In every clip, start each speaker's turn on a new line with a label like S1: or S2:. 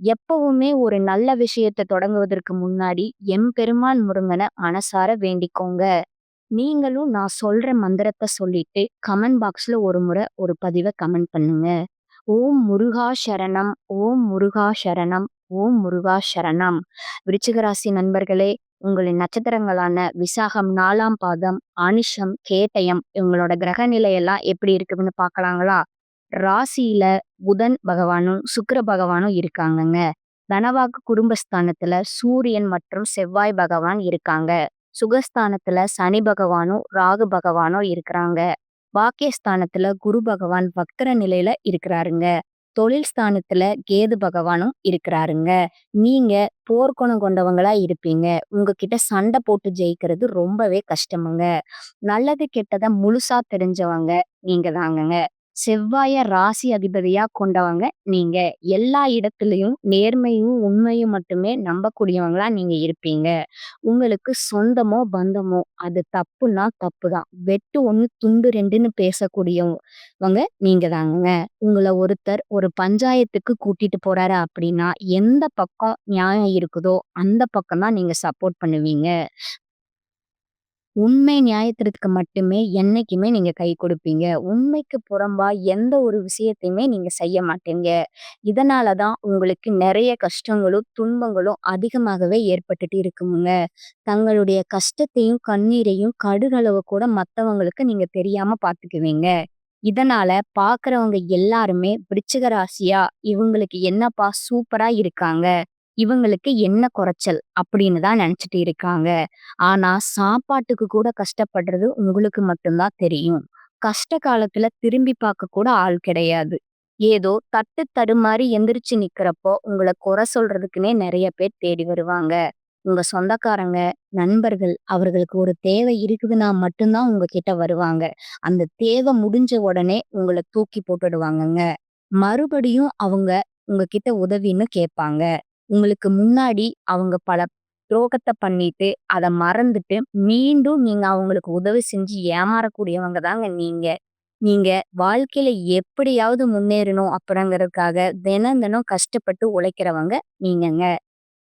S1: எப்பவுமே ஒரு நல்ல விஷயத்த தொடங்குவதற்கு முன்னாடி எம்பெருமான் முருங்கனை மனசார வேண்டிக்கோங்க. நீங்களும் நான் சொல்ற மந்திரத்த சொல்லிட்டு கமெண்ட் பாக்ஸ்ல ஒரு முறை ஒரு பதிவ கமெண்ட் பண்ணுங்க. ஓம் முருகா சரணம் ஓம் முருகா சரணம் ஓம் முருகா சரணம். விருச்சிகராசி நண்பர்களே, உங்களின் நட்சத்திரங்களான விசாகம் நாலாம் பாதம், ஆனிஷம் கேட்டயம் இவங்களோட கிரக நிலையெல்லாம் எப்படி இருக்குதுன்னு பார்க்கலாங்களா? ராசியில புதன் பகவானும், சுக்கர பகவானும் இருக்காங்கங்க. தனவாக்கு குடும்பஸ்தானத்துல சூரியன் மற்றும் செவ்வாய் பகவான் இருக்காங்க. சுகஸ்தானத்துல சனி பகவானும், ராகு பகவானும் இருக்கிறாங்க. பாக்கியஸ்தானத்துல குரு பகவான் வக்ர நிலையில இருக்கிறாருங்க. தொழில் ஸ்தானத்துல கேது பகவானும் இருக்கிறாருங்க. நீங்க போர்க்குணம் கொண்டவங்களா இருப்பீங்க. உங்ககிட்ட சண்டை போட்டு ஜெயிக்கிறது ரொம்பவே கஷ்டமுங்க. நல்லது கெட்டத முழுசா தெரிஞ்சவங்க நீங்க தாங்கங்க. செவ்வாய ராசி அதிபதியா கொண்டவங்க நீங்க. எல்லா இடத்துலையும் நேர்மையும், உண்மையும் மட்டுமே நம்பக்கூடியவங்களா நீங்க இருப்பீங்க. உங்களுக்கு சொந்தமோ, பந்தமோ அது தப்புன்னா தப்புதான். வெட்டு ஒண்ணு துண்டு ரெண்டுன்னு பேசக்கூடியவங்க நீங்க தாங்க உங்களை ஒருத்தர் ஒரு பஞ்சாயத்துக்கு கூட்டிட்டு போறாரு அப்படின்னா, எந்த பக்கம் நியாயம் இருக்குதோ அந்த பக்கம் தான் நீங்க சப்போர்ட் பண்ணுவீங்க. உண்மை நியாயத்திற்கு மட்டுமே என்னைக்குமே நீங்க கை கொடுப்பீங்க. உண்மைக்கு புறம்பா எந்த ஒரு விஷயத்தையுமே நீங்க செய்ய மாட்டீங்க. இதனால தான் உங்களுக்கு நெறைய கஷ்டங்களும், துன்பங்களும் அதிகமாகவே ஏற்பட்டுட்டு இருக்குமுங்க. தங்களுடைய கஷ்டத்தையும், கண்ணீரையும் கடுகளவு கூட மத்தவங்களுக்கு நீங்க தெரியாம பார்த்துக்குவீங்க. இதனால பார்க்குறவங்க எல்லாருமே விருச்சிக ராசியா, இவங்களுக்கு என்னப்பா சூப்பரா இருக்காங்க. இவங்களுக்கு என்ன குறைச்சல் அப்படின்னு தான் நினச்சிட்டு இருக்காங்க. ஆனா சாப்பாட்டுக்கு கூட கஷ்டப்படுறது உங்களுக்கு மட்டும்தான் தெரியும். கஷ்ட காலத்துல திரும்பி பார்க்க கூட ஆள் கிடையாது. ஏதோ தட்டு தடுமாறி எந்திரிச்சு நிக்கிறப்போ உங்களை குறை சொல்றதுக்குன்னே நிறைய பேர் தேடி வருவாங்க. உங்க சொந்தக்காரங்க, நண்பர்கள் அவர்களுக்கு ஒரு தேவை இருக்குதுன்னா மட்டும்தான் உங்ககிட்ட வருவாங்க. அந்த தேவை முடிஞ்ச உடனே உங்களை தூக்கி போட்டுடுவாங்கங்க. மறுபடியும் அவங்க உங்ககிட்ட உதவின்னு கேட்பாங்க. உங்களுக்கு முன்னாடி அவங்க பல துரோகத்தை பண்ணிட்டு, அதை மறந்துட்டு, மீண்டும் நீங்க அவங்களுக்கு உதவி செஞ்சு ஏமாறக்கூடியவங்க தாங்க நீங்க. நீங்க வாழ்க்கையில எப்படியாவது முன்னேறணும் அப்படிங்கிறதுக்காக தினம் தினம் கஷ்டப்பட்டு உழைக்கிறவங்க நீங்கங்க.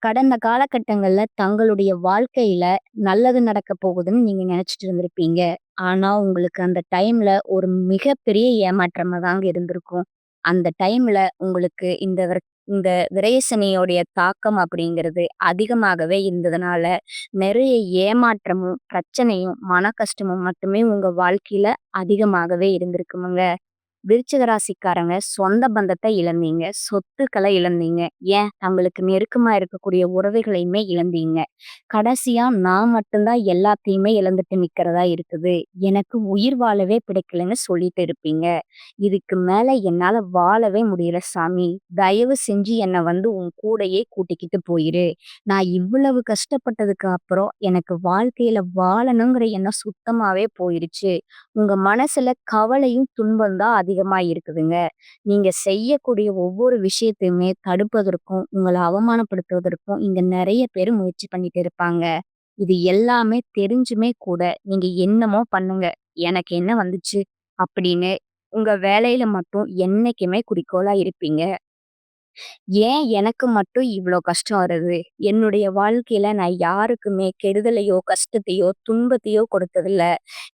S1: கடந்த காலகட்டங்கள்ல தங்களுடைய வாழ்க்கையில நல்லது நடக்க போகுதுன்னு நீங்க நினைச்சிட்டு இருந்திருப்பீங்க. ஆனா உங்களுக்கு அந்த டைம்ல ஒரு மிகப்பெரிய ஏமாற்றமா தாங்க இருந்திருக்கும். அந்த டைம்ல உங்களுக்கு இந்த இந்த விரயசனியோடைய தாக்கம் அப்படிங்கிறது அதிகமாகவே இருந்ததுனால, நிறைய ஏமாற்றமும், பிரச்சனையும், மன கஷ்டமும் மட்டுமே உங்க வாழ்க்கையில அதிகமாகவே இருந்திருக்குமுங்க. விருச்சிக ராசிக்காரங்க சொந்த பந்தத்தை இழந்தீங்க. சொத்துக்களை இழந்தீங்க. ஏன் தங்களுக்கு நெருக்கமா இருக்கக்கூடிய உறவுகளையுமே இழந்தீங்க. கடைசியா நான் மட்டும்தான் எல்லாத்தையுமே இழந்துட்டு நிக்கிறதா இருக்குது. எனக்கு உயிர் வாழவே பிடிக்கலன்னு சொல்லிட்டு இருப்பீங்க. இதுக்கு மேல என்னால வாழவே முடியல சாமி. தயவு செஞ்சு என்னை வந்து உன் கூடையே கூட்டிக்கிட்டு போயிரு. நான் இவ்வளவு கஷ்டப்பட்டதுக்கு அப்புறம் எனக்கு வாழ்க்கையில வாழணுங்கிற எண்ணம் சுத்தமாவே போயிருச்சு. உங்க மனசுல கவலையும், துன்பம் தான் அதிகமா இருக்குதுங்க. நீங்க செய்யக்கூடிய ஒவ்வொரு விஷயத்தையுமே தடுப்பதற்கும், உங்கள அவமானப்படுத்துவதற்கும் இங்க நெறைய பேரு முயற்சி பண்ணிட்டு இருப்பாங்க. இது எல்லாமே தெரிஞ்சுமே கூட நீங்க என்னமோ பண்ணுங்க. எனக்கு என்ன வந்துச்சு அப்படின்னு உங்க வேலையில மட்டும் என்னைக்குமே குறிக்கோளா இருப்பீங்க. ஏன் எனக்கு மட்டும் இவ்வளோ கஷ்டம் வருது? என்னுடைய வாழ்க்கையில நான் யாருக்குமே கெடுதலையோ, கஷ்டத்தையோ, துன்பத்தையோ கொடுத்ததில்ல.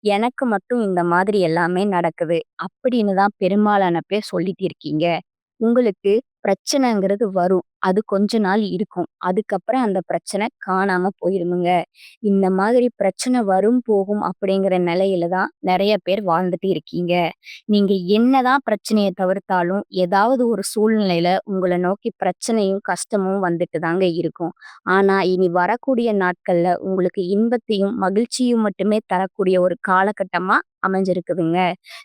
S1: எனக்கு மட்டும் இந்த மாதிரி எல்லாமே நடக்குது. அப்படின்னு தான் பெரும்பாலான பேர் சொல்லிட்டு இருக்கீங்க. உங்களுக்கு பிரச்சனைங்கிறது வரும். அது கொஞ்ச நாள் இருக்கும். அதுக்கப்புறம் அந்த பிரச்சனை காணாம போயிருமுங்க. இந்த மாதிரி பிரச்சனை வரும், போகும் அப்படிங்கிற நிலையில தான் நிறைய பேர் வாழ்ந்துட்டு இருக்கீங்க. நீங்க என்னதான் பிரச்சனையை தவிர்த்தாலும், ஏதாவது ஒரு சூழ்நிலையில உங்களை நோக்கி பிரச்சனையும், கஷ்டமும் வந்துட்டு தாங்க இருக்கும். ஆனா இனி வரக்கூடிய நாட்கள்ல உங்களுக்கு இன்பத்தையும், மகிழ்ச்சியும் மட்டுமே தரக்கூடிய ஒரு காலகட்டமா அமைஞ்சிருக்குதுங்க.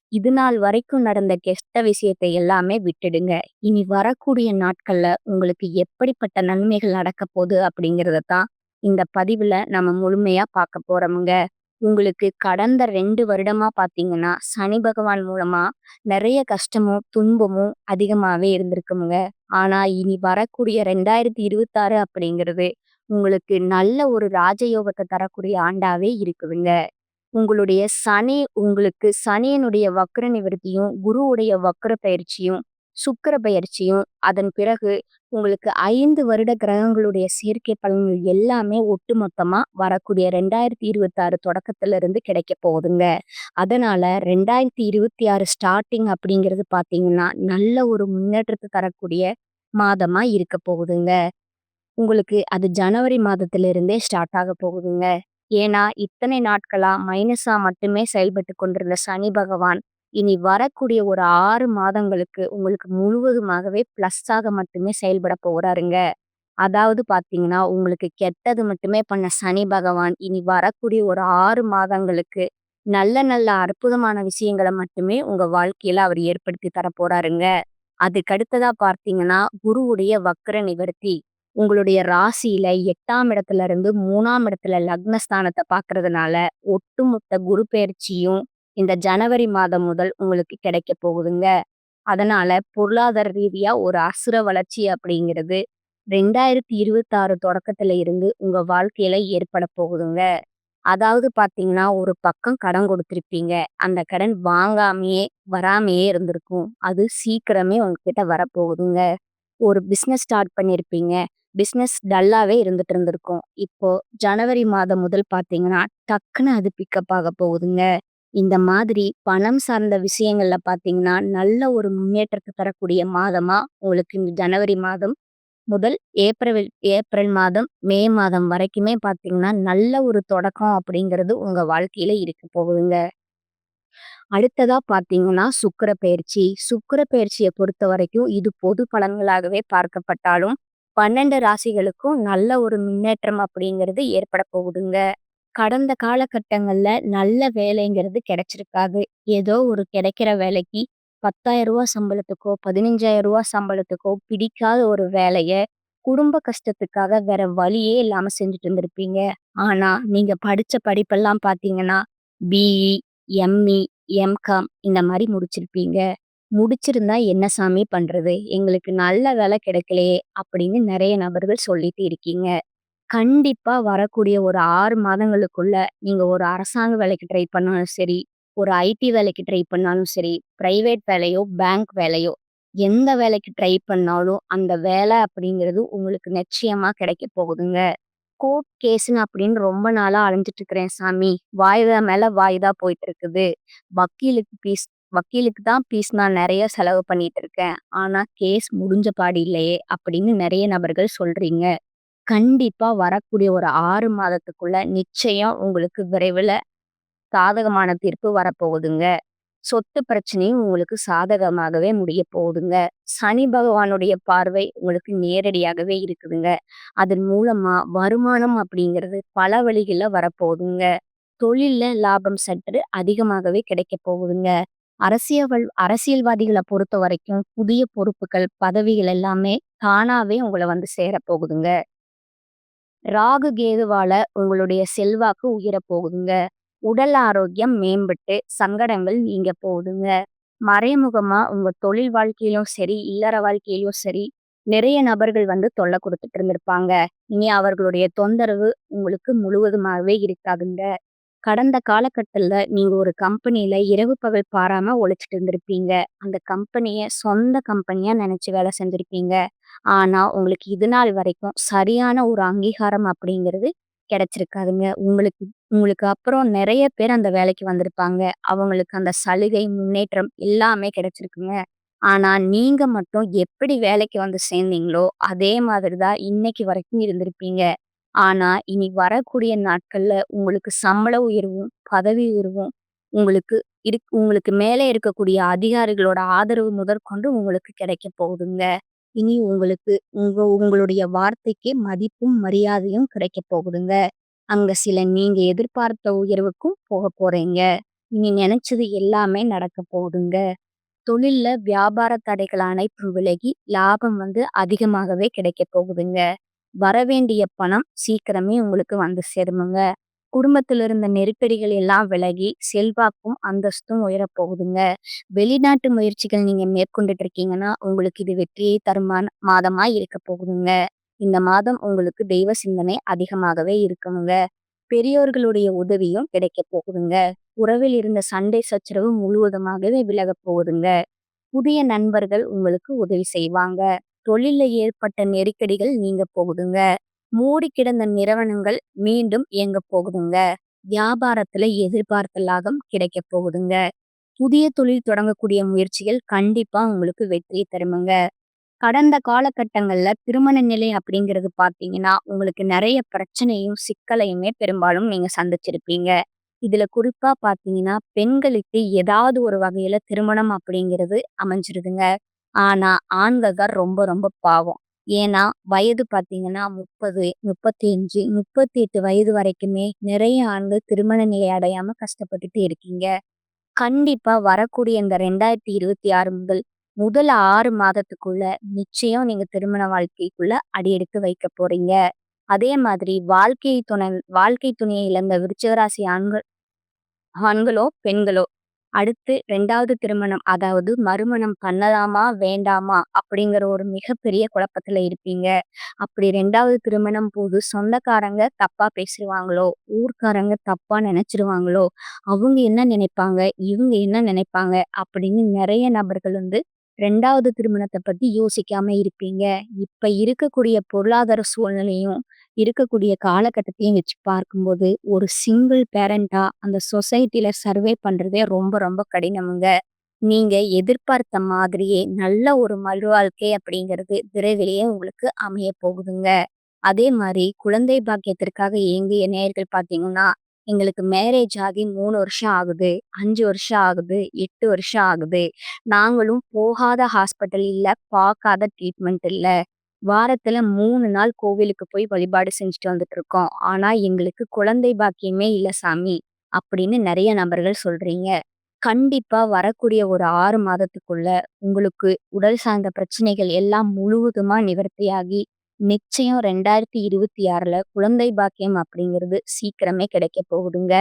S1: இதுநாள் வரைக்கும் நடந்த கெட்ட விஷயத்தை எல்லாமே விட்டுடுங்க. இனி வரக்கூடிய நாட்கள்ல உங்களுக்கு எப்படிப்பட்ட நன்மைகள் நடக்கப்போகுது அப்படிங்கிறத தான் இந்த பதிவுல நம்ம முழுமையா பார்க்க போறோம்ங்க. உங்களுக்கு கடந்த ரெண்டு வருடமா பாத்தீங்கன்னா சனி பகவான் மூலமா நிறைய கஷ்டமும், துன்பமும் அதிகமாவே இருந்திருக்குமுங்க. ஆனா, இனி வரக்கூடிய 2026 அப்படிங்கிறது உங்களுக்கு நல்ல ஒரு ராஜயோகத்தை தரக்கூடிய ஆண்டாவே இருக்குதுங்க. உங்களுடைய சனி உங்களுக்கு சனியனுடைய வக்ர நிவர்த்தியும், குருவுடைய வக்ர பயிற்சியும், சுக்கர பயிற்சியும், அதன் பிறகு உங்களுக்கு ஐந்து வருட கிரகங்களுடைய சேர்க்கை பலன்கள் எல்லாமே ஒட்டுமொத்தமா வரக்கூடிய 2026 தொடக்கத்துல இருந்து கிடைக்கப் போகுதுங்க. அதனால 2026 ஸ்டார்ட்டிங் அப்படிங்கிறது பார்த்தீங்கன்னா, நல்ல ஒரு முன்னேற்றத்தை தரக்கூடிய மாதமா இருக்க போகுதுங்க. உங்களுக்கு அது ஜனவரி மாதத்துல இருந்தே ஸ்டார்ட் ஆகப் போகுதுங்க. ஏன்னா, இத்தனை நாட்களா மைனஸா மட்டுமே செயல்பட்டு கொண்டிருந்த சனி பகவான், இனி வரக்கூடிய ஒரு ஆறு மாதங்களுக்கு உங்களுக்கு முழுவதுமாகவே பிளஸ்ஸாக மட்டுமே செயல்பட போகிறாருங்க அதாவது பார்த்தீங்கன்னா, உங்களுக்கு கெட்டது மட்டுமே பண்ண சனி பகவான், இனி வரக்கூடிய ஒரு ஆறு மாதங்களுக்கு நல்ல நல்ல அற்புதமான விஷயங்கள மட்டுமே உங்க வாழ்க்கையில அவர் ஏற்படுத்தி தரப் போறாருங்க. அதுக்கடுத்ததா பார்த்தீங்கன்னா, குருவுடைய வக்ர நிவர்த்தி. உங்களுடைய ராசியில எட்டாம் இடத்துல இருந்து மூணாம் இடத்துல லக்னஸ்தானத்தை பாக்குறதுனால ஒட்டுமொத்த குரு பெயர்ச்சியும் இந்த ஜனவரி மாதம் முதல் உங்களுக்கு கிடைக்க போகுதுங்க. அதனால பொருளாதார ரீதியா ஒரு அசுர வளர்ச்சி அப்படிங்கிறது 2026 தொடக்கத்துல இருந்து உங்க வாழ்க்கையில ஏற்படப் போகுதுங்க. அதாவது பாத்தீங்கன்னா ஒரு பக்கம் கடன் கொடுத்துருப்பீங்க அந்த கடன் வாங்காமையே வராமையே இருந்திருக்கும். அது சீக்கிரமே உங்ககிட்ட வரப்போகுதுங்க. ஒரு பிஸ்னஸ் ஸ்டார்ட் பண்ணியிருப்பீங்க. பிஸ்னஸ் டல்லாவே இருந்துட்டு இருந்திருக்கும். இப்போ ஜனவரி மாதம் முதல் பார்த்தீங்கன்னா, டக்குன்னு அது பிக்கப் ஆகப் போகுதுங்க. இந்த மாதிரி பணம் சார்ந்த விஷயங்கள்ல பார்த்தீங்கன்னா, நல்ல ஒரு முன்னேற்றத்த தரக்கூடிய மாதமா உங்களுக்கு இந்த ஜனவரி மாதம் முதல் ஏப்ரல் ஏப்ரல் மாதம், மே மாதம் வரைக்குமே பார்த்தீங்கன்னா, நல்ல ஒரு தொடக்கம் அப்படிங்கிறது உங்க வாழ்க்கையில இருக்க போகுதுங்க. அடுத்ததா பார்த்தீங்கன்னா, சுக்கிர பெயர்ச்சி. சுக்கிர பெயர்ச்சிய பொறுத்தவரைக்கும் இது பொது பலன்களாகவே பார்க்கப்பட்டாலும், 12 ராசிகளுக்கும் நல்ல ஒரு முன்னேற்றம் அப்படிங்கிறது ஏற்படப் போகுதுங்க. கடந்த காலகட்டங்கள்ல நல்ல வேலைங்கிறது கிடைச்சிருக்காது. ஏதோ ஒரு கிடைக்கிற வேலைக்கு ரூ. 10,000 சம்பளத்துக்கோ, ரூ. 15,000 சம்பளத்துக்கோ பிடிக்காத ஒரு வேலைய, குடும்ப கஷ்டத்துக்காக வேற வழியே இல்லாம செஞ்சுட்டு இருந்திருப்பீங்க. ஆனா, நீங்க படிச்ச படிப்பெல்லாம் பார்த்தீங்கன்னா, பிஇ, எம்இ, எம்காம் இந்த மாரி முடிச்சிருப்பீங்க. முடிச்சிருந்தா என்ன சாமி பண்றது? எங்களுக்கு நல்ல வேலை கிடைக்கலையே அப்படின்னு நிறைய நபர்கள் சொல்லிட்டு இருக்கீங்க. கண்டிப்பா வரக்கூடிய ஒரு 6 மாதங்களுக்குள்ள நீங்க ஒரு அரசாங்க வேலைக்கு ட்ரை பண்ணாலும் சரி, ஒரு ஐடி வேலைக்கு ட்ரை பண்ணாலும் சரி, பிரைவேட் வேலையோ, பேங்க் வேலையோ, எந்த வேலைக்கு ட்ரை பண்ணாலும் அந்த வேலை அப்படிங்கிறது உங்களுக்கு நிச்சயமா கிடைக்க போகுதுங்க. கோர்ட் கேஸ்ன்னு அப்படின்னு ரொம்ப நாளா அலைஞ்சுட்டு இருக்கிறேன் சாமி. வாய்தா மேல வாய்தா போயிட்டு இருக்குது. வக்கீலுக்கு பீஸ் வக்கீலுக்கு தான் பீஸ் நான் நெறைய செலவு பண்ணிட்டு இருக்கேன். ஆனா கேஸ் முடிஞ்ச பாடு இல்லையே அப்படின்னு நெறைய நபர்கள் சொல்றீங்க. கண்டிப்பா வரக்கூடிய ஒரு 6 மாதத்துக்குள்ள நிச்சயம் உங்களுக்கு விரைவில சாதகமான தீர்ப்பு வரப்போகுதுங்க. சொத்து பிரச்சனையும் உங்களுக்கு சாதகமாகவே முடியப் போகுதுங்க. சனி பகவானுடைய பார்வை உங்களுக்கு நேரடியாகவே இருக்குதுங்க. அதன் மூலமா வருமானம் அப்படிங்கிறது பல வழிகள்ல வரப்போகுதுங்க. தொழில்ல லாபம் சற்று அதிகமாகவே கிடைக்கப் போகுதுங்க. அரசியல் அரசியல்வாதிகள பொறுத்தவரைக்கும் புதிய பொறுப்புகள், பதவிகள் எல்லாமே தானாவே உங்கள வந்து சேரப்போகுதுங்க. ராகு, கேதுவால உங்களுடைய செல்வாக்கு உயர போகுதுங்க. உடல் ஆரோக்கியம் மேம்பட்டு சங்கடங்கள் நீங்க போகுதுங்க. மறைமுகமா உங்க தொழில் வாழ்க்கையிலும் சரி, இல்லற வாழ்க்கையிலும் சரி, நிறைய நபர்கள் வந்து தொல்லை குடுத்துட்டு இருந்திருப்பாங்க. இனி அவர்களுடைய தொந்தரவு உங்களுக்கு முழுவதுமாகவே இருக்காதுங்க. கடந்த காலகட்டத்துல நீங்க ஒரு கம்பெனில இரவு பகல் பாராம உழைச்சிட்டு இருந்திருப்பீங்க. அந்த கம்பெனிய சொந்த கம்பெனியா நினச்சி வேலை செஞ்சிருப்பீங்க. ஆனா, உங்களுக்கு இது நாள் வரைக்கும் சரியான ஒரு அங்கீகாரம் அப்படிங்கிறது கிடைச்சிருக்காதுங்க. உங்களுக்கு உங்களுக்கு அப்புறம் நிறைய பேர் அந்த வேலைக்கு வந்திருப்பாங்க. அவங்களுக்கு அந்த சலுகை, முன்னேற்றம் எல்லாமே கிடைச்சிருக்குங்க. ஆனா, நீங்க மட்டும் எப்படி வேலைக்கு வந்து சேர்ந்தீங்களோ, அதே மாதிரி தான் இன்னைக்கு வரைக்கும் இருந்திருப்பீங்க. ஆனா, இனி வரக்கூடிய நாட்கள்ல உங்களுக்கு சம்பள உயர்வும், பதவி உயர்வும் உங்களுக்கு இருக் உங்களுக்கு மேலே இருக்கக்கூடிய அதிகாரிகளோட ஆதரவு முதற்கொண்டு உங்களுக்கு கிடைக்கப் போகுதுங்க. இனி உங்களுக்கு உங்க உங்களுடைய வார்த்தைக்கு மதிப்பும், மரியாதையும் கிடைக்க போகுதுங்க. அங்க சில நீங்க எதிர்பார்த்த உயர்வுக்கும் போகப் போறீங்க. இனி நினைச்சது எல்லாமே நடக்க போகுதுங்க. தொழில்ல வியாபார தடைகள் அனைத்தும் விலகி, லாபம் வந்து அதிகமாகவே கிடைக்கப் போகுதுங்க. வரவேண்டிய பணம் சீக்கிரமே உங்களுக்கு வந்து சேருமுங்க. குடும்பத்தில் இருந்த நெருக்கடிகள் எல்லாம் விலகி, செல்வாக்கும், அந்தஸ்தும் உயரப் போகுதுங்க. வெளிநாட்டு முயற்சிகள் நீங்க மேற்கொண்டுட்டு இருக்கீங்கன்னா, உங்களுக்கு இது வெற்றியை தருமான மாதமா இருக்க போகுதுங்க. இந்த மாதம் உங்களுக்கு தெய்வ சிந்தனை அதிகமாகவே இருக்குங்க பெரியோர்களுடைய உதவியும் கிடைக்கப் போகுதுங்க. உறவில் இருந்த சண்டை சச்சரவு முழுவதுமாகவே விலகப் போகுதுங்க. புதிய நண்பர்கள் உங்களுக்கு உதவி செய்வாங்க. தொழிலில் ஏற்பட்ட நெருக்கடிகள் நீங்க போகுதுங்க. மூடி கிடந்த நிறுவனங்கள் மீண்டும் இயங்க போகுதுங்க. வியாபாரத்துல எதிர்பார்த்த லாபம் கிடைக்க போகுதுங்க. புதிய தொழில் தொடங்கக்கூடிய முயற்சிகள் கண்டிப்பா உங்களுக்கு வெற்றியை தருமுங்க. கடந்த காலகட்டங்கள்ல திருமண நிலை அப்படிங்கிறது பார்த்தீங்கன்னா, உங்களுக்கு நிறைய பிரச்சனையும், சிக்கலையுமே பெரும்பாலும் நீங்க சந்திச்சிருப்பீங்க. இதுல குறிப்பா பார்த்தீங்கன்னா, பெண்களுக்கு ஏதாவது ஒரு வகையில திருமணம் அப்படிங்கிறது அமைஞ்சிருதுங்க. ஆனா, ஆண்கள் தான் ரொம்ப ரொம்ப பாவம். ஏன்னா, வயது பார்த்தீங்கன்னா 30, 35, 38 வயது வரைக்குமே நிறைய ஆண்கள் திருமண நிலை அடையாம கஷ்டப்பட்டுட்டு இருக்கீங்க. கண்டிப்பா வரக்கூடிய இந்த 2026 முதல் முதல் ஆறு மாதத்துக்குள்ள நிச்சயம் நீங்க திருமண வாழ்க்கைக்குள்ள அடியெடுத்து வைக்க போறீங்க. அதே மாதிரி வாழ்க்கை துணை வாழ்க்கை துணையை இழந்த விருச்சகராசி ஆண்கள் ஆண்களோ, பெண்களோ அடுத்து ரெண்டாவது திருமணம் அதாவது மறுமணம் பண்ணலாமா? வேண்டாமா? அப்படிங்கிற ஒரு மிகப்பெரிய குழப்பத்துல இருப்பீங்க. அப்படி ரெண்டாவது திருமணம் போது சொந்தக்காரங்க தப்பா பேசிடுவாங்களோ ஊர்க்காரங்க தப்பா நினைச்சிருவாங்களோ அவங்க என்ன நினைப்பாங்க? இவங்க என்ன நினைப்பாங்க? அப்படின்னு நிறைய நபர்கள் வந்து ரெண்டாவது திருமணத்தை பத்தி யோசிக்காம இருப்பீங்க. இப்ப இருக்கக்கூடிய பொருளாதார சூழ்நிலையும், இருக்கக்கூடிய காலகட்டத்தையும் வச்சு பார்க்கும்போது, ஒரு சிங்கிள் பேரண்டா அந்த சொசைட்டில சர்வே பண்றதே ரொம்ப ரொம்ப கடினமுங்க. நீங்க எதிர்பார்த்த மாதிரியே நல்ல ஒரு மறுவாழ்க்கை அப்படிங்கிறது விரைவிலேயே உங்களுக்கு அமைய போகுதுங்க. அதே மாதிரி குழந்தை பாக்கியத்திற்காக இயங்கிய நேயர்கள் பார்த்தீங்கன்னா, எங்களுக்கு மேரேஜ் ஆகி மூணு வருஷம் ஆகுது, அஞ்சு வருஷம் ஆகுது, எட்டு வருஷம் ஆகுது. நாங்களும் போகாத ஹாஸ்பிட்டல் இல்லை பார்க்காத ட்ரீட்மெண்ட் இல்லை வாரத்துல மூணு நாள் கோவிலுக்கு போய் வழிபாடு செஞ்சுட்டு வந்துட்டு இருக்கோம். ஆனா எங்களுக்கு குழந்தை பாக்கியமே இல்ல சாமி. அப்படின்னு நிறைய நபர்கள் சொல்றீங்க. கண்டிப்பா வரக்கூடிய ஒரு 6 மாதத்துக்குள்ள உங்களுக்கு உடல் சார்ந்த பிரச்சனைகள் எல்லாம் முழுவதுமா நிவர்த்தியாகி, நிச்சயம் 2026ல குழந்தை பாக்கியம் அப்படிங்கிறது சீக்கிரமே கிடைக்க போகுதுங்க.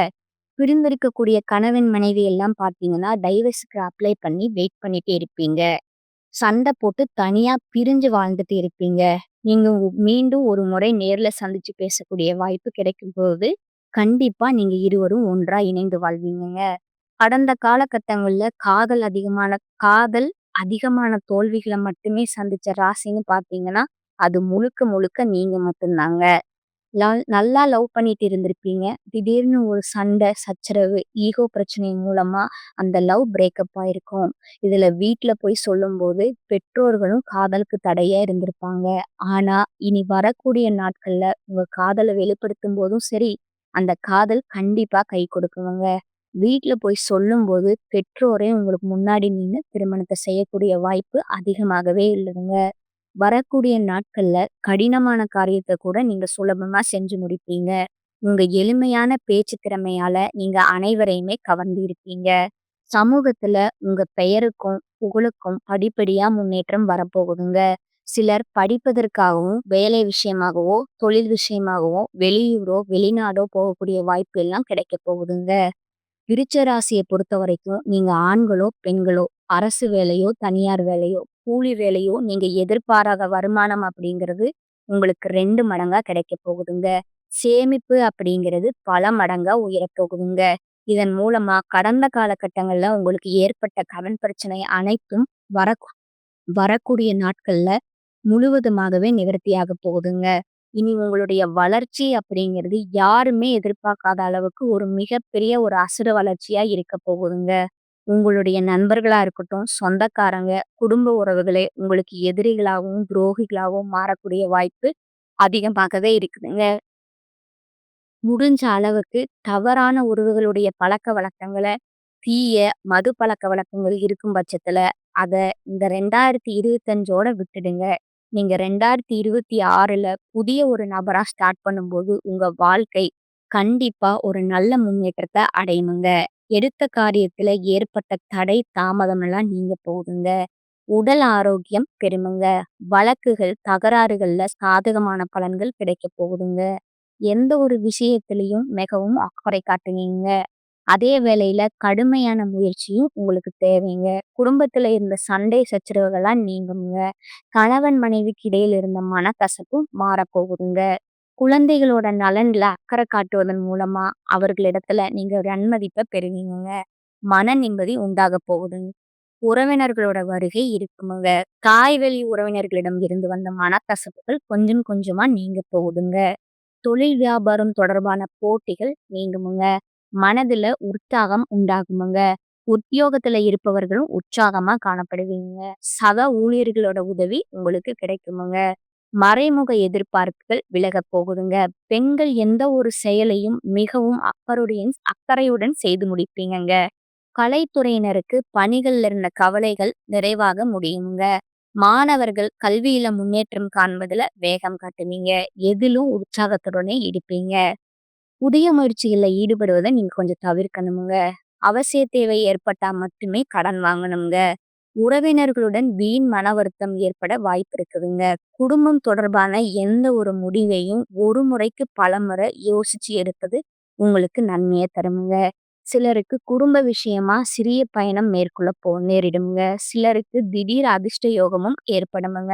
S1: பிரிந்திருக்கக்கூடிய கணவன், மனைவி எல்லாம் பார்த்தீங்கன்னா, டைவர்ஸுக்கு அப்ளை பண்ணி வெயிட் பண்ணிட்டே இருப்பீங்க. சண்டை போட்டு தனியா பிரிஞ்சு வாழ்ந்துட்டு இருப்பீங்க. நீங்க உ மீண்டும் ஒரு முறை நேர்ல சந்திச்சு பேசக்கூடிய வாய்ப்பு கிடைக்கும்போது, கண்டிப்பா நீங்க இருவரும் ஒன்றா இணைந்து வாழ்வீங்கங்க. கடந்த காலகட்டங்கள்ல காதல் அதிகமான காதல் அதிகமான தோல்விகள மட்டுமே சந்திச்ச ராசின்னு பார்த்தீங்கன்னா, அது முழுக்க முழுக்க நீங்க மட்டும் தாங்க. நல்லா லவ் பண்ணிட்டு இருந்திருப்பீங்க. திடீர்னு ஒரு சண்டை, சச்சரவு, ஈகோ பிரச்சனை மூலமா அந்த லவ் பிரேக்கப் ஆயிருக்கும். இதுல வீட்ல போய் சொல்லும்போது, பெற்றோர்களும் காதலுக்கு தடையா இருந்திருப்பாங்க. ஆனா, இனி வரக்கூடிய நாட்கள்ல உங்க வெளிப்படுத்தும் போதும் சரி, அந்த காதல் கண்டிப்பா கை கொடுக்குமுங்க. வீட்ல போய் சொல்லும்போது, பெற்றோரே உங்களுக்கு முன்னாடி நின்று திருமணத்தை செய்யக்கூடிய வாய்ப்பு அதிகமாகவே இல்லைங்க வரக்கூடிய நாட்கள்ல கடினமான காரியத்தை கூட நீங்க சுலபமா செஞ்சு முடிப்பீங்க. உங்க எளிமையான பேச்சு திறமையால நீங்க அனைவரையுமே கவர்ந்து இருப்பீங்க. சமூகத்துல உங்க பெயருக்கும், புகழுக்கும் படிப்படியா முன்னேற்றம் வரப்போகுதுங்க. சிலர் படிப்பதற்காகவும், வேலை விஷயமாகவோ, தொழில் விஷயமாகவோ வெளியூரோ, வெளிநாடோ போகக்கூடிய வாய்ப்பு எல்லாம் கிடைக்கப் போகுதுங்க. விருச்ச ராசிய பொறுத்தவரைக்கும் நீங்க ஆண்களோ, பெண்களோ, அரசு வேலையோ, தனியார் வேலையோ, கூலி வேலையோ நீங்க எதிர்பாராத வருமானம் அப்படிங்கிறது உங்களுக்கு ரெண்டு மடங்கா கிடைக்கப் போகுதுங்க. சேமிப்பு அப்படிங்கிறது பல மடங்கா உயரப் போகுதுங்க. இதன் மூலமா கடந்த காலகட்டங்கள்ல உங்களுக்கு ஏற்பட்ட கடன் பிரச்சனை அனைத்தும் வர வரக்கூடிய நாட்கள்ல முழுவதுமாகவே நிவர்த்தியாக போகுதுங்க. இனி உங்களுடைய வளர்ச்சி அப்படிங்கிறது யாருமே எதிர்பார்க்காத அளவுக்கு ஒரு மிகப்பெரிய ஒரு அசுர வளர்ச்சியா இருக்க போகுதுங்க. உங்களுடைய நண்பர்களா இருக்கட்டும், சொந்தக்காரங்க, குடும்ப உறவுகளே உங்களுக்கு எதிரிகளாகவும், துரோகிகளாகவும் மாறக்கூடிய வாய்ப்பு அதிகமாகவே இருக்குதுங்க. முடிஞ்ச அளவுக்கு தவறான உறவுகளுடைய பழக்க வழக்கங்களை தீய மது பழக்க வழக்கங்கள் இருக்கும் பட்சத்துல, அத இந்த 2025ஓட விட்டுடுங்க. நீங்க 2026ல புதிய ஒரு நபரா ஸ்டார்ட் பண்ணும்போது, உங்க வாழ்க்கை கண்டிப்பா ஒரு நல்ல முன்னேற்றத்தை அடையுமுங்க. எடுத்த காரியத்துல ஏற்பட்ட தடை, தாமதம் எல்லாம் நீங்க போகுதுங்க. உடல் ஆரோக்கியம் பெருமுங்க. வழக்குகள், தகராறுகள்ல சாதகமான பலன்கள் கிடைக்க போகுதுங்க. எந்த ஒரு விஷயத்திலையும் மிகவும் அக்கறை காட்டுவீங்க. அதே வேளையில கடுமையான முயற்சியும் உங்களுக்கு தேவைங்க. குடும்பத்துல இருந்த சண்டை சச்சரவுகள்லாம் நீங்குங்க. கணவன் மனைவிக்கு இடையில இருந்த மனக்கசப்பும் மாறப்போகுதுங்க. குழந்தைகளோட நலன்ல அக்கறை காட்டுவதன் மூலமா அவர்களிடத்துல நீங்க ஒரு அன்மதிப்பை பெறுவீங்க மன நிம்மதி உண்டாகப் போகுதுங்க. உறவினர்களோட வருகை இருக்குமுங்க. காய்வெளி உறவினர்களிடம் இருந்து வந்த மனக்கசப்புகள் கொஞ்சம் கொஞ்சமா நீங்க போகுதுங்க. தொழில் வியாபாரம் தொடர்பான போட்டிகள் நீங்குமுங்க. மனதுல உற்சாகம் உண்டாகுமுங்க. உத்தியோகத்துல இருப்பவர்களும் உற்சாகமா காணப்படுவீங்க. சக ஊழியர்களோட உதவி உங்களுக்கு கிடைக்குமுங்க. மறைமுக எதிர்பார்ப்புகள் விலகப் போகுதுங்க. பெண்கள் எந்த ஒரு செயலையும் மிகவும் அக்கறையுடன் அக்கறையுடன் செய்து முடிப்பீங்கங்க. கலைத்துறையினருக்கு பணிகள்ல இருந்த கவலைகள் நிறைவாக முடியுங்க. மாணவர்கள் கல்வியில முன்னேற்றம் காண்பதுல வேகம் காட்டுவீங்க. எதிலும் உற்சாகத்துடனே இருப்பீங்க. புதிய முயற்சிகள்ல ஈடுபடுவதை நீங்க கொஞ்சம் தவிர்க்கணுமுங்க. அவசிய தேவை ஏற்பட்டா மட்டுமே கடன் வாங்கணுங்க. உறவினர்களுடன் வீண் மன வருத்தம் ஏற்பட வாய்ப்பு இருக்குதுங்க. குடும்பம் தொடர்பான எந்த ஒரு முடிவையும் ஒரு முறைக்கு பலமுறை யோசிச்சு எடுப்பது உங்களுக்கு நன்மையை தருமுங்க. சிலருக்கு குடும்ப விஷயமா சிறிய பயணம் மேற்கொள்ள போ நேரிடுங்க சிலருக்கு திடீர் அதிர்ஷ்ட யோகமும் ஏற்படுமுங்க.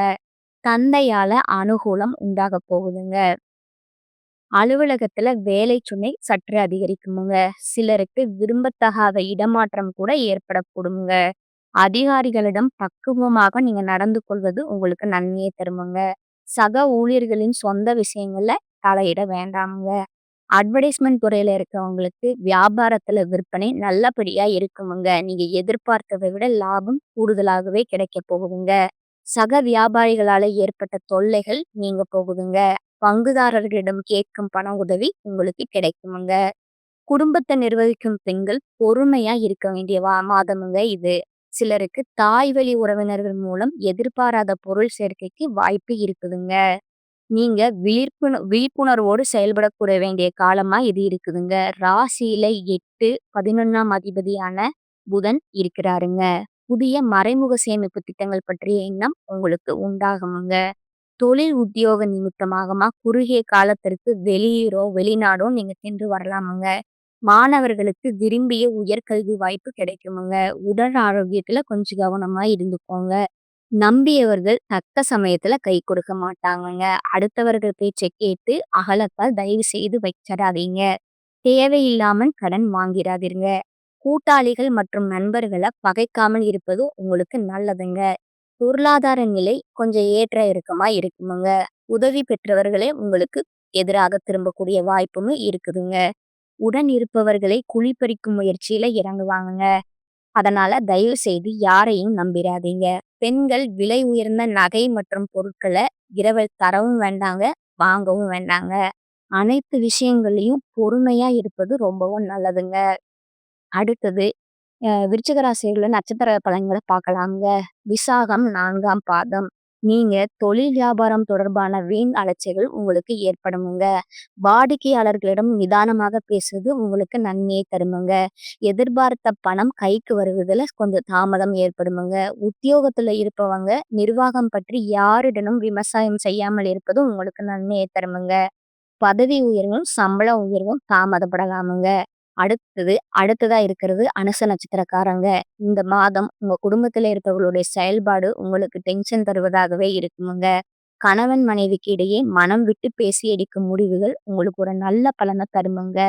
S1: தந்தையால அனுகூலம் உண்டாகப் போகுதுங்க. அலுவலகத்துல வேலை சுமை சற்று அதிகரிக்குமுங்க. சிலருக்கு விரும்பத்தகாத இடமாற்றம் கூட ஏற்படக்கூடுங்க அதிகாரிகளிடம் பக்குவமாக நீங்க நடந்து கொள்வது உங்களுக்கு நன்மையை தருமுங்க. சக ஊழியர்களின் சொந்த விஷயங்கள்ல தலையிட வேண்டாமுங்க. அட்வர்டைஸ்மென்ட் துறையில இருக்கிறவங்களுக்கு வியாபாரத்துல விற்பனை நல்லபடியா இருக்குமுங்க. நீங்க எதிர்பார்த்ததை விட லாபம் கூடுதலாகவே கிடைக்க போகுதுங்க. சக வியாபாரிகளால ஏற்பட்ட தொல்லைகள் நீங்க போகுதுங்க. பங்குதாரர்களிடம் கேட்கும் பண உதவி உங்களுக்கு கிடைக்குமுங்க. குடும்பத்தை நிர்வகிக்கும் பெண்கள் பொறுமையா இருக்க வேண்டிய வா- மாதமுங்க இது. சிலருக்கு தாய் வழி உறவினர்கள் மூலம் எதிர்பாராத பொருள் சேர்க்கைக்கு வாய்ப்பு இருக்குதுங்க. நீங்க விழிப்புண விழிப்புணர்வோடு செயல்படக்கூட வேண்டிய காலமா இது இருக்குதுங்க. ராசியில எட்டு பதினொன்னாம் அதிபதியான புதன் இருக்கிறாருங்க. புதிய மறைமுக சேமிப்பு திட்டங்கள் பற்றிய எண்ணம் உங்களுக்கு உண்டாகுங்க தொழில் உத்தியோக நிமித்தமாகமா குறுகிய காலத்திற்கு வெளியூரோ வெளிநாடோ நீங்க சென்று வரலாமுங்க. மாணவர்களுக்கு விரும்பிய உயர்கல்வி வாய்ப்பு கிடைக்குமுங்க. உடல் ஆரோக்கியத்துல கொஞ்சம் கவனமா இருந்துக்கோங்க. நம்பியவர்கள் தக்க சமயத்துல கை கொடுக்க மாட்டாங்கங்க. அடுத்தவர்கள் பேச்சை கேட்டு அகலத்தால் தயவு செய்து வச்சிடாதீங்க. தேவையில்லாமல் கடன் வாங்கிடாதீங்க. கூட்டாளிகள் மற்றும் நண்பர்களை பகைக்காமல் இருப்பது உங்களுக்கு நல்லதுங்க. பொருளாதார நிலை கொஞ்சம் ஏற்ற இறக்கமா இருக்குமுங்க. உதவி பெற்றவர்களே உங்களுக்கு எதிராக திரும்பக்கூடிய வாய்ப்புமே இருக்குதுங்க. உடன் இருப்பவர்களை குழிப்பறிக்கும் முயற்சியில இறங்குவாங்க அதனால தயவு செய்து யாரையும் நம்பிடாதீங்க. பெண்கள் விலை உயர்ந்த நகை மற்றும் பொருட்களை இரவல் தரவும் வேண்டாங்க, வாங்கவும் வேண்டாங்க. அனைத்து விஷயங்களையும் பொறுமையா இருப்பது ரொம்பவும் நல்லதுங்க. அடுத்தது அஹ் நட்சத்திர பலன்களை பார்க்கலாங்க. விசாகம் நான்காம் பாதம். நீங்க தொழில் வியாபாரம் தொடர்பான வீண் அலைச்சல்கள் உங்களுக்கு ஏற்படுமுங்க. வாடிக்கையாளர்களிடம் நிதானமாக பேசுவது உங்களுக்கு நன்மையை தருமுங்க. எதிர்பார்த்த பணம் கைக்கு வருவதுல கொஞ்சம் தாமதம் ஏற்படுமுங்க. உத்தியோகத்துல இருப்பவங்க நிர்வாகம் பற்றி யாரிடமும் விமர்சனம் செய்யாமல் இருப்பதும் உங்களுக்கு நன்மையை தருமுங்க. பதவி உயர்வும் சம்பள உயர்வும் தாமதப்படலாமுங்க. அடுத்தது அடுத்ததா இருக்கிறது அனுச நட்சத்திரக்காரங்க. இந்த மாதம் உங்க குடும்பத்துல இருப்பவர்களுடைய செயல்பாடு உங்களுக்கு டென்ஷன் தருவதாகவே இருக்குமுங்க. கணவன் மனைவிக்கு இடையே மனம் விட்டு பேசி எடுக்கும் முடிவுகள் உங்களுக்கு ஒரு நல்ல பலனை தருமுங்க.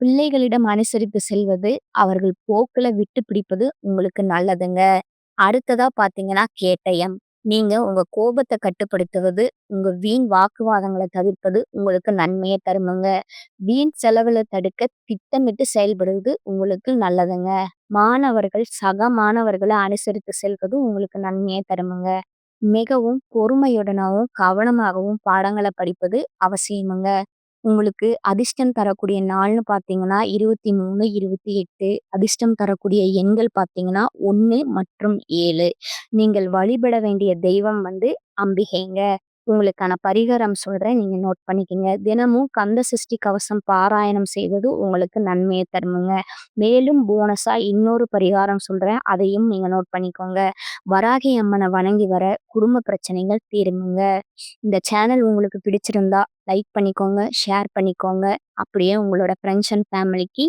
S1: பிள்ளைகளிடம் அனுசரித்து செல்வது, அவர்கள் போக்குல விட்டு பிடிப்பது உங்களுக்கு நல்லதுங்க. அடுத்ததா பாத்தீங்கன்னா கேட்டயம். நீங்க உங்க கோபத்தை கட்டுப்படுத்துவது, உங்க வீண் வாக்குவாதங்களை தவிர்ப்பது உங்களுக்கு நன்மையை தருமுங்க. வீண் செலவுல தடுக்க திட்டமிட்டு செயல்படுவது உங்களுக்கு நல்லதுங்க. மாணவர்கள் சக மாணவர்களை அனுசரித்து செல்வது உங்களுக்கு நன்மையை தருமுங்க. மிகவும் பொறுமையுடனாவும் கவனமாகவும் பாடங்களை படிப்பது அவசியமுங்க. உங்களுக்கு அதிர்ஷ்டம் தரக்கூடிய நாள்னு பார்த்தீங்கன்னா இருபத்தி மூணு இருபத்தி எட்டு அதிர்ஷ்டம் தரக்கூடிய எண்கள் பார்த்தீங்கன்னா ஒன்று மற்றும் ஏழு நீங்கள் வழிபட வேண்டிய தெய்வம் வந்து அம்பிகைங்க உங்களுக்கான பரிகாரம் சொல்றேன். நீங்க நோட் பண்ணிக்கோங்க தினமும் கந்த சஷ்டி கவசம் பாராயணம் செய்வது உங்களுக்கு நன்மையை தருமுங்க. மேலும் போனஸா இன்னொரு பரிகாரம் சொல்றேன். அதையும் நீங்க நோட் பண்ணிக்கோங்க. வராகி அம்மனை வணங்கி வர குடும்ப பிரச்சனைகள் தீருமுங்க. இந்த சேனல் உங்களுக்கு பிடிச்சிருந்தா லைக் பண்ணிக்கோங்க, ஷேர் பண்ணிக்கோங்க. அப்படியே உங்களோட ஃப்ரெண்ட்ஸ் அண்ட் ஃபேமிலிக்கு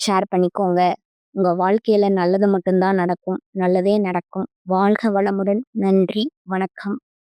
S1: ஷேர் பண்ணிக்கோங்க. உங்கள் வாழ்க்கையில நல்லது மட்டும் தான் நடக்கும். நல்லதே நடக்கும். வாழ்க வளமுடன். நன்றி. வணக்கம்.